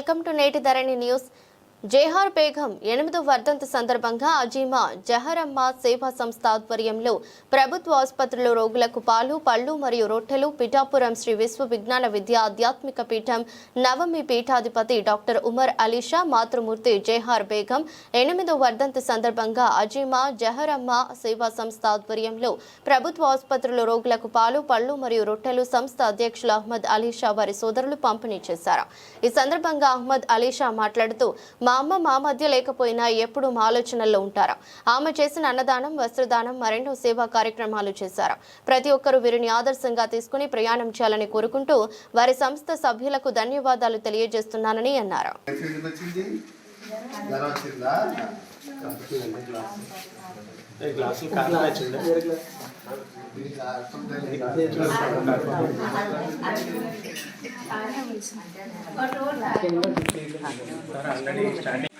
నమస్తే welcome to నేటి ధరణి news జేహార్ Begum ఎనిమిదో వర్ధంతి సందర్భంగా అజీమా జహరమ్మ సేవా సంస్థ ఆధ్వర్యంలో ప్రభుత్వ ఆసుపత్రిలో రోగులకు పాలు పళ్ళు మరియు రొట్టెలు పిఠాపురం శ్రీ విశ్వ విజ్ఞాన విద్య ఆధ్యాత్మిక పీఠం నవమి పీఠాధిపతి డాక్టర్ ఉమర్ అలీషా మాతృమూర్తి జేహార్ బేగం ఎనిమిదో వర్ధంతి సందర్భంగా అజీమా జహరమ్మ సేవా సంస్థ ఆధ్వర్యంలో ప్రభుత్వ ఆసుపత్రిలో రోగులకు పాలు పళ్ళు మరియు రొట్టెలు సంస్థ అధ్యక్షులు అహ్మద్ అలీషా వారి సోదరులు పంపిణీ చేశారు. ఈ సందర్భంగా అహ్మద్ అలీషా మాట్లాడుతూ మా అమ్మ మా మధ్య లేకపోయినా ఎప్పుడూ మా ఆలోచనల్లో ఉంటారా? ఆమె చేసిన అన్నదానం వస్త్రదానం మరెన్నో సేవా కార్యక్రమాలు చేశారు. ప్రతి ఒక్కరూ వీరిని ఆదర్శంగా తీసుకుని ప్రయాణం చేయాలని కోరుకుంటూ వారి సంస్థ సభ్యులకు ధన్యవాదాలు తెలియజేస్తున్నానని అన్నారు. వచ్చింది? గ్లాసులు కారం వచ్చింది దీనికి అర్థం తెలియదు. ఆల్రెడీ స్టార్టింగ్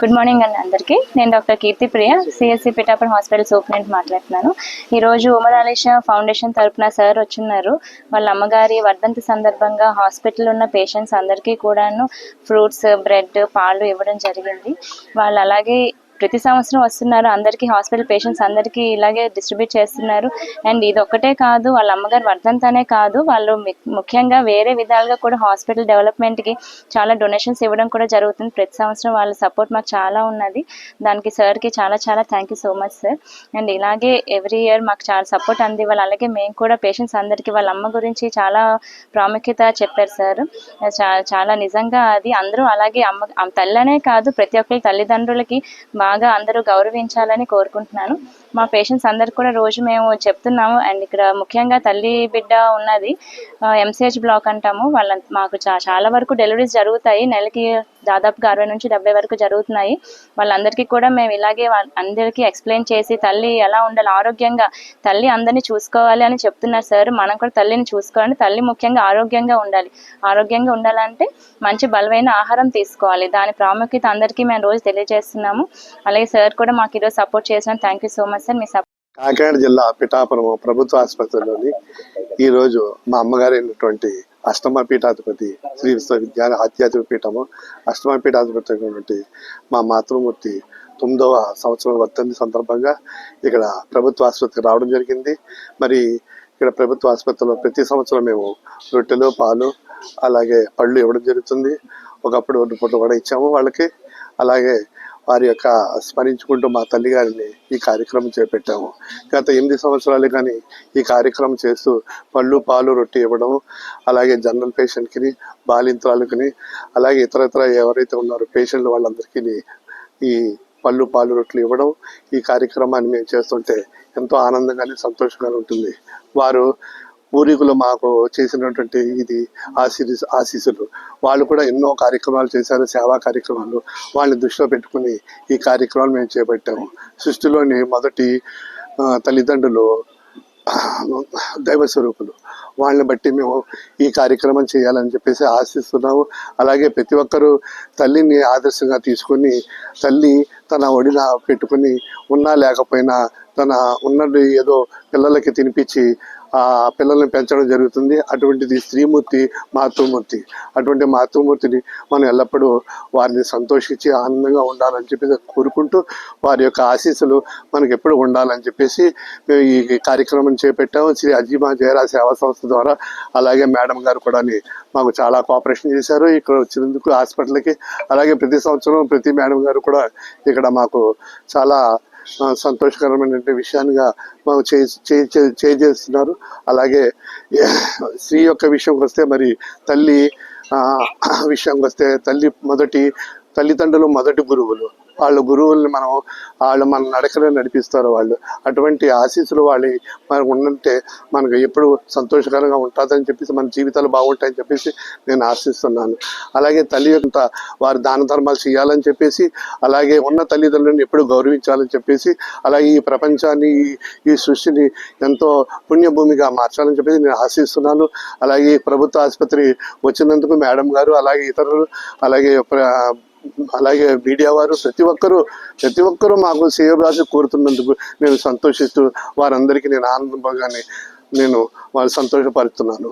గుడ్ మార్నింగ్ అండి అందరికీ. నేను doctor Keerthi Priya CSC Pithapuram hospital superintendent మాట్లాడుతున్నాను. ఈరోజు ఉమర్ అలీషా ఫౌండేషన్ తరఫున సార్ వచ్చిన్నారు. వాళ్ళ అమ్మగారి వర్ధంతి సందర్భంగా హాస్పిటల్ ఉన్న పేషెంట్స్ అందరికీ కూడాను ఫ్రూట్స్ బ్రెడ్ పాలు ఇవ్వడం జరిగింది. వాళ్ళు అలాగే ప్రతి సంవత్సరం వస్తున్నారు. అందరికీ హాస్పిటల్ పేషెంట్స్ అందరికీ ఇలాగే డిస్ట్రిబ్యూట్ చేస్తున్నారు. అండ్ ఇది ఒక్కటే కాదు వాళ్ళ అమ్మగారు వర్ధంతనే కాదు వాళ్ళు ముఖ్యంగా వేరే విధాలుగా కూడా హాస్పిటల్ డెవలప్మెంట్కి చాలా డొనేషన్స్ ఇవ్వడం కూడా జరుగుతుంది. ప్రతి సంవత్సరం వాళ్ళ సపోర్ట్ మాకు చాలా ఉన్నది. దానికి సార్కి చాలా చాలా thank you so much sir. And ఇలాగే ఎవ్రీ ఇయర్ మాకు చాలా సపోర్ట్ అందివ్వాలి. అలాగే మేము కూడా పేషెంట్స్ అందరికీ వాళ్ళ అమ్మ గురించి చాలా ప్రాముఖ్యత చెప్పారు సార్. చాలా నిజంగా అది అందరూ అలాగే అమ్మ తల్లనే కాదు ప్రతి ఒక్కరి తల్లిదండ్రులకి బాగా అందరూ గౌరవించాలని కోరుకుంటున్నాను. మా పేషెంట్స్ అందరు కూడా రోజు మేము చెప్తున్నాము. అండ్ ఇక్కడ ముఖ్యంగా తల్లి బిడ్డ ఉన్నది ఎంసీహెచ్ బ్లాక్ అంటాము. వాళ్ళ మాకు చా- చాలా వరకు డెలివరీస్ జరుగుతాయి. నెలకి దాదాపుగా అరవై నుంచి డెబ్బై వరకు జరుగుతున్నాయి. వాళ్ళందరికీ కూడా మేము ఇలాగే వాళ్ళ అందరికీ ఎక్స్ప్లెయిన్ చేసి తల్లి ఎలా ఉండాలి ఆరోగ్యంగా తల్లి అందరినీ చూసుకోవాలి అని చెప్తున్నారు సార్. మనం కూడా తల్లిని చూసుకోవాలి తల్లి ముఖ్యంగా ఆరోగ్యంగా ఉండాలి. ఆరోగ్యంగా ఉండాలంటే మంచి బలమైన ఆహారం తీసుకోవాలి. దాని ప్రాముఖ్యత అందరికీ మేము రోజు తెలియజేస్తున్నాము. అలాగే సార్ కూడా మాకు ఈరోజు సపోర్ట్ చేసిన thank you so much sir me support Kakinada జిల్లా పిఠాపురం ప్రభుత్వ ఆసుపత్రిలోని ఈ రోజు మా అమ్మగారు అయినటువంటి అష్టమ పీఠాధిపతి శ్రీ విశ్వవిద్యాలయ ఆధ్యాత్మిక పీఠము అష్టమ పీఠాధిపతి అయినటువంటి మా మాతృమూర్తి తొమ్మిదవ సంవత్సరం వర్ధంతి సందర్భంగా ఇక్కడ ప్రభుత్వ ఆసుపత్రికి రావడం జరిగింది. మరి ఇక్కడ ప్రభుత్వ ఆసుపత్రిలో ప్రతి సంవత్సరం మేము రొట్టెలు పాలు అలాగే పళ్ళు ఇవ్వడం జరుగుతుంది. ఒకప్పుడు ఒడ్డు పూట కూడా ఇచ్చాము వాళ్ళకి. అలాగే వారి యొక్క స్మరించుకుంటూ మా తల్లి గారిని ఈ కార్యక్రమం చేపట్టాము. గత ఎనిమిది సంవత్సరాలు కానీ ఈ కార్యక్రమం చేస్తూ పళ్ళు పాలు రొట్టె ఇవ్వడం అలాగే జనరల్ పేషెంట్కి బాలింతరాలకుని అలాగే ఇతర ఇతర ఎవరైతే ఉన్నారో పేషెంట్లు వాళ్ళందరికీ ఈ పళ్ళు పాలు రొట్టెలు ఇవ్వడం ఈ కార్యక్రమాన్ని మేము చేస్తుంటే ఎంతో ఆనందంగానే సంతోషంగా ఉంటుంది. వారు పూర్వీకులు మాకు చేసినటువంటి ఇది ఆశీర్స్ ఆశీస్సులు. వాళ్ళు కూడా ఎన్నో కార్యక్రమాలు చేశారు సేవా కార్యక్రమాలు. వాళ్ళని దృష్టిలో పెట్టుకుని ఈ కార్యక్రమాలు మేము చేపట్టాము. సృష్టిలోని మొదటి తల్లిదండ్రులు దైవ స్వరూపులు. వాళ్ళని బట్టి మేము ఈ కార్యక్రమం చేయాలని చెప్పేసి ఆశిస్తున్నాము. అలాగే ప్రతి ఒక్కరూ తల్లిని ఆదర్శంగా తీసుకొని తల్లి తన ఒడిన పెట్టుకుని ఉన్నా లేకపోయినా తన ఉన్నది ఏదో పిల్లలకి తినిపించి పిల్లల్ని పెంచడం జరుగుతుంది. అటువంటిది స్త్రీమూర్తి మాతృమూర్తి. అటువంటి మాతృమూర్తిని మనం ఎల్లప్పుడూ వారిని సంతోషించి ఆనందంగా ఉండాలని చెప్పేసి కోరుకుంటూ వారి యొక్క ఆశీస్సులు మనకి ఎప్పుడు ఉండాలని చెప్పేసి మేము ఈ కార్యక్రమం చేపట్టాము. శ్రీ అజీమా జయరా సేవా సంస్థ ద్వారా అలాగే మేడం గారు కూడా మాకు చాలా కోఆపరేషన్ చేశారు. ఇక్కడ వచ్చినందుకు హాస్పిటల్కి అలాగే ప్రతి సంవత్సరం ప్రతి మేడం గారు కూడా ఇక్కడ మాకు చాలా సంతోషకరమైన సంతోషకరమైనటువంటి విషయాన్నిగా మాకు చే చే- చే- చేస్తున్నారు అలాగే స్త్రీ యొక్క విషయంకి వస్తే మరి తల్లి ఆ, విషయంకి వస్తే తల్లి మొదటి తల్లిదండ్రులు మొదటి గురువులు. వాళ్ళ గురువుల్ని మనం వాళ్ళు మన నడకలో నడిపిస్తారు వాళ్ళు. అటువంటి ఆశీస్సులు వాళ్ళు మనకు ఉండంటే మనకు ఎప్పుడు సంతోషకరంగా ఉంటుందని చెప్పేసి మన జీవితాలు బాగుంటాయని చెప్పేసి నేను ఆశిస్తున్నాను. అలాగే తల్లి యొక్క వారు దాన ధర్మాలు చేయాలని చెప్పేసి అలాగే ఉన్న తల్లిదండ్రులను ఎప్పుడు గౌరవించాలని చెప్పేసి అలాగే ఈ ప్రపంచాన్ని ఈ- ఈ సృష్టిని ఎంతో పుణ్యభూమిగా మార్చాలని చెప్పేసి నేను ఆశిస్తున్నాను. అలాగే ఈ ప్రభుత్వ ఆసుపత్రి వచ్చినందుకు మేడం గారు అలాగే ఇతరులు అలాగే ప్ర- అలాగే మీడియా వారు ప్రతి ఒక్కరూ ప్రతి ఒక్కరూ మాకు సేవరాశి కోరుతున్నందుకు నేను సంతోషిస్తూ వారందరికీ నేను ఆనందంగానే నేను వాళ్ళు సంతోషపరుస్తున్నాను